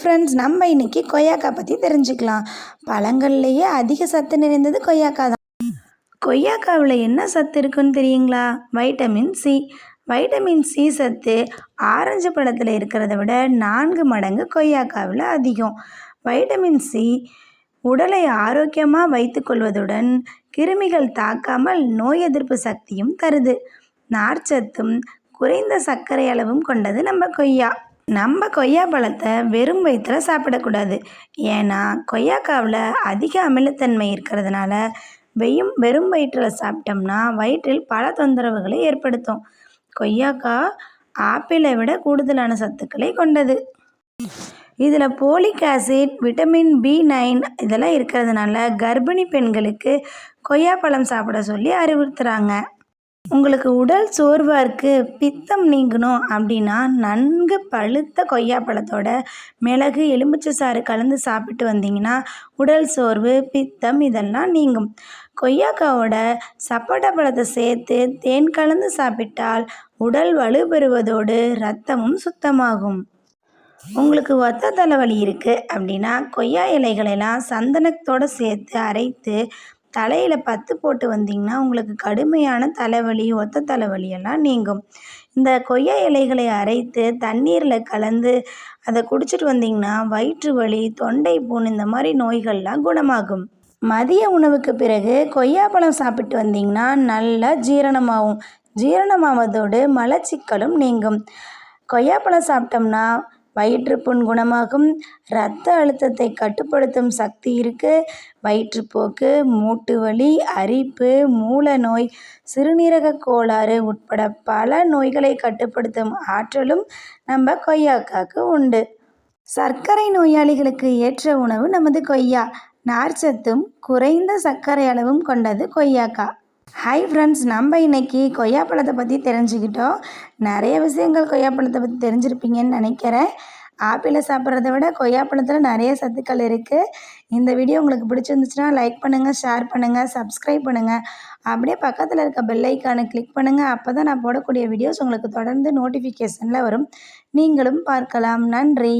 Friends நம்ம இன்னைக்கு கொய்யாக்காய் பற்றி தெரிஞ்சுக்கலாம். பழங்கள்லேயே அதிக சத்து நிறைந்தது கொய்யாக்காய் தான். கொய்யாக்காவில் என்ன சத்து இருக்குன்னு தெரியுங்களா? வைட்டமின் சி வைட்டமின் சி சத்து ஆரஞ்சு பழத்தில் இருக்கிறத விட நான்கு மடங்கு கொய்யாக்காவில் அதிகம். வைட்டமின் சி உடலை ஆரோக்கியமாக வைத்துக்கொள்வதுடன் கிருமிகள் தாக்காமல் நோய் எதிர்ப்பு சக்தியும் தருது. நார்ச்சத்தும் குறைந்த சர்க்கரை அளவும் கொண்டது நம்ம கொய்யா. நம்ம கொய்யா பழத்தை வெறும் வயிற்றில் சாப்பிடக்கூடாது. ஏன்னா கொய்யாக்காவில் அதிக அமிலத்தன்மை இருக்கிறதுனால வெயும் வெறும் வயிற்றில் சாப்பிட்டோம்னா வயிற்றில் பல தொந்தரவுகளை ஏற்படுத்தும். கொய்யாக்காய் ஆப்பிளை விட கூடுதலான சத்துக்களை கொண்டது. இதில் folic acid vitamin B nine இதெல்லாம் இருக்கிறதுனால கர்ப்பிணி பெண்களுக்கு கொய்யாப்பழம் சாப்பிட சொல்லி அறிவுறுத்துகிறாங்க உங்களுக்கு உடல் சோர்வாக இருக்குது பித்தம் நீங்கணும் அப்படின்னா நன்கு பழுத்த கொய்யாப்பழத்தோட மிளகு எலுமிச்சை சாறு கலந்து சாப்பிட்டு வந்தீங்கன்னா உடல் சோர்வு பித்தம் இதெல்லாம் நீங்கும். கொய்யாக்காவோட சப்போட்டா பழத்தை சேர்த்து தேன் கலந்து சாப்பிட்டால் உடல் வலுப்பெறுவதோடு ரத்தமும் சுத்தமாகும். உங்களுக்கு ஒத்த தலைவலி இருக்குது அப்படின்னா கொய்யா இலைகளெல்லாம் சந்தனத்தோடு சேர்த்து அரைத்து தலையில் பத்து போட்டு வந்தீங்கன்னா உங்களுக்கு கடுமையான தலைவலி ஒத்த தலைவலியெல்லாம் நீங்கும். இந்த கொய்யா இலைகளை அரைத்து தண்ணீரில் கலந்து அதை குடிச்சிட்டு வந்தீங்கன்னா வயிற்று வலி தொண்டை புண் இந்த மாதிரி நோய்கள்லாம் குணமாகும். மதிய உணவுக்கு பிறகு கொய்யாப்பழம் சாப்பிட்டு வந்தீங்கன்னா நல்லா ஜீரணமாகும் ஜீரணமாவதோடு மலச்சிக்கலும் நீங்கும். கொய்யாப்பழம் சாப்பிட்டோம்னா வயிற்றுப்புண் குணமாகும். இரத்த அழுத்தத்தை கட்டுப்படுத்தும் சக்தி இருக்குது வயிற்றுப்போக்கு மூட்டு வலி அரிப்பு மூல நோய் சிறுநீரக கோளாறு உட்பட பல நோய்களை கட்டுப்படுத்தும் ஆற்றலும் நம்ம கொய்யாக்காக்கு உண்டு. சர்க்கரை நோயாளிகளுக்கு ஏற்ற உணவு நமது கொய்யா. நார்ச்சத்தும் குறைந்த சர்க்கரை அளவும் கொண்டது கொய்யாக்காய் ஹாய் ஃப்ரெண்ட்ஸ் நம்ம இன்னைக்கு கொய்யாப்பழத்தை பற்றி தெரிஞ்சுக்கிட்டோம். நிறைய விஷயங்கள் கொய்யாப்பழத்தை பற்றி தெரிஞ்சிருப்பீங்கன்னு நினைக்கிறேன். ஆப்பிளை சாப்பிட்றத விட கொய்யாப்பழத்தில் நிறைய சத்துக்கள் இருக்குது இந்த வீடியோ உங்களுக்கு பிடிச்சிருந்துச்சுன்னா லைக் பண்ணுங்கள் ஷேர் பண்ணுங்கள் சப்ஸ்கிரைப் பண்ணுங்கள் அப்படியே பக்கத்தில் இருக்க பெல்லைக்கானை கிளிக் பண்ணுங்கள் அப்போ தான் நான் போடக்கூடிய வீடியோஸ் உங்களுக்கு தொடர்ந்து நோட்டிஃபிகேஷனில் வரும். நீங்களும் பார்க்கலாம். நன்றி.